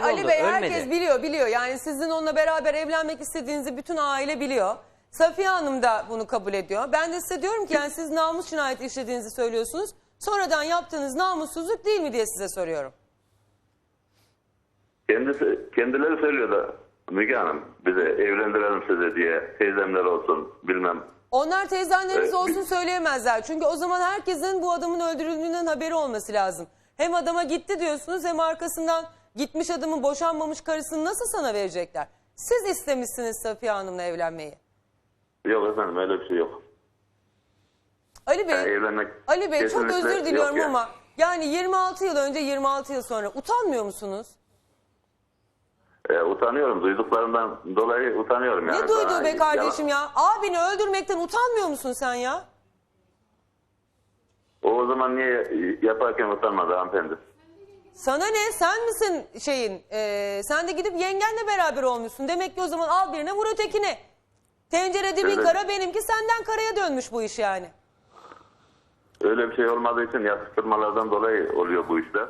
kayboldu. Ali Bey ölmedi. herkes biliyor biliyor. Yani sizin onunla beraber evlenmek istediğinizi bütün aile biliyor. Safiye Hanım da bunu kabul ediyor. Ben de size diyorum ki yani siz namus cinayeti işlediğinizi söylüyorsunuz. Sonradan yaptığınız namussuzluk değil mi diye size soruyorum. Kendisi, kendileri söylüyor da Müge Hanım bize evlendirelim size diye teyzemler olsun bilmem. Onlar teyzenleriniz Evet, olsun söyleyemezler. Çünkü o zaman herkesin bu adamın öldürüldüğünden haberi olması lazım. Hem adama gitti diyorsunuz hem arkasından gitmiş adamın boşanmamış karısını nasıl sana verecekler? Siz istemişsiniz Safiye Hanım'la evlenmeyi. Yok efendim öyle bir şey yok. Ali Bey, Yani evlenmek Ali Bey çok kesinlikle özür diliyorum yani. ama yani 26 yıl önce 26 yıl sonra utanmıyor musunuz? Ee, utanıyorum duyduklarımdan dolayı utanıyorum yani. ne Bana be kardeşim yalan- ya? Abini öldürmekten utanmıyor musun sen ya? O, o zaman niye yaparken utanmadı hanımefendi? Sana ne? Sen misin şeyin? e, sen de gidip yengenle beraber olmuşsun. Demek ki o zaman al birine vur ötekine. Tencere dibin Evet. kara benimki senden karaya dönmüş bu iş yani. Öyle bir şey olmadığı için yatıştırmalardan dolayı oluyor bu işler.